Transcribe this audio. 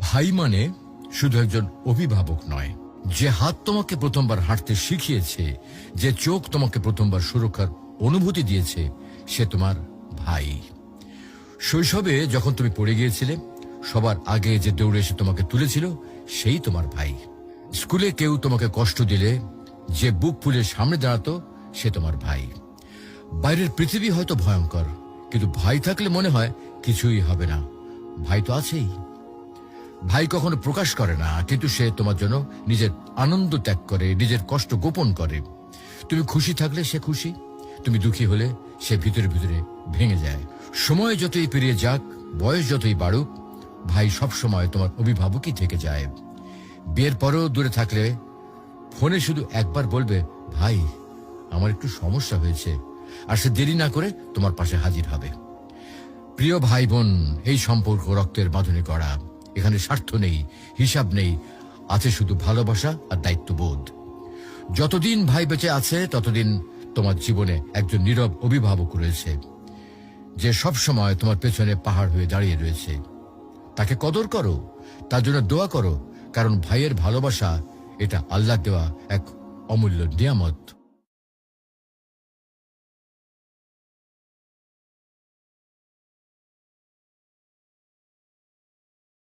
ভাই মানে শুধু একজন অভিভাবক নয়, যে হাত তোমাকে প্রথমবার হাঁটতে শিখিয়েছে, যে চোখ তোমাকে প্রথমবার সুরক্ষার অনুভূতি দিয়েছে, সে তোমার ভাই। শৈশবে যখন তুমি পড়ে গিয়েছিলে, সবার আগে যে দৌড়ে এসে তোমাকে তুলেছিল, সেই তোমার ভাই। স্কুলে কেউ তোমাকে কষ্ট দিলে, যে বুক ফুলে সামনে দাঁড়াতো, সে তোমার ভাই। বাইরের পৃথিবী হয়তো ভয়ঙ্কর, কিন্তু ভাই থাকলে মনে হয় কিছুই হবে না। ভাই তো আছেই। ভাই কখনো প্রকাশ করে না, কিন্তু সে তোমার জন্য নিজের আনন্দ ত্যাগ করে, নিজের কষ্ট গোপন করে। তুমি খুশি থাকলে সে খুশি, তুমি দুঃখী হলে সে ভিতরে ভিতরে ভেঙে যায়। সময় যতই পেরিয়ে যাক, বয়স যতই বাড়ুক, ভাই সব সময় তোমার অভিভাবকই থেকে যায়। বিয়ের পরেও দূরে থাকলে ফোনে শুধু একবার বলবে, ভাই, আমার একটু সমস্যা হয়েছে। আর সে দেরি না করে তোমার পাশে হাজির হবে। প্রিয় ভাই বোন, এই সম্পর্ক রক্তের বাঁধনে করা এখানে স্বার্থ নেই, হিসাব নেই, আছে শুধু ভালোবাসা আর দায়িত্ববোধ। যতদিন ভাই বেঁচে আছে, ততদিন তোমার জীবনে একজন নীরব অভিভাবক রয়েছে, যে সব সময় তোমার পেছনে পাহাড় হয়ে দাঁড়িয়ে রয়েছে। তাকে কদর করো, তার জন্য দোয়া করো, কারণ ভাইয়ের ভালোবাসা এটা আল্লাহ দেওয়া এক অমূল্য নিয়ামত।